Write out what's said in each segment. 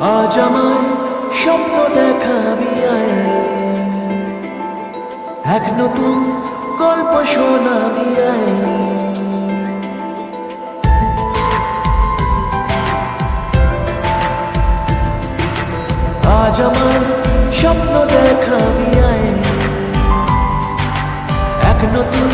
আজ আমায় স্বপ্ন দেখাবি এক নতুন গল্প শোনাবি আয়। আজ আমার স্বপ্ন দেখাবি আয়। এক নতুন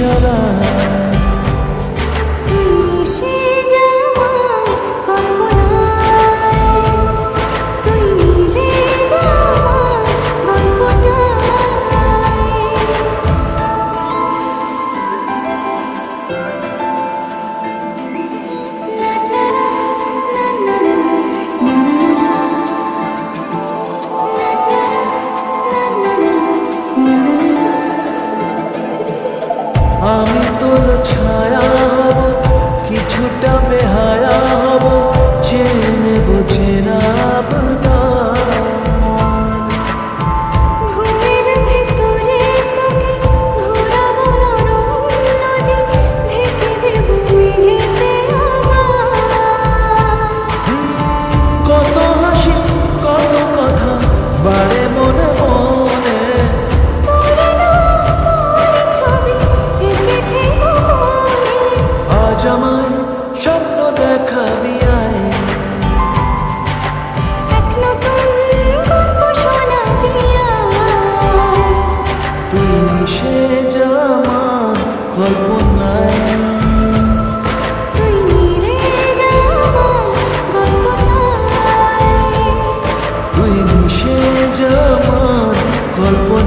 each other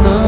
呢？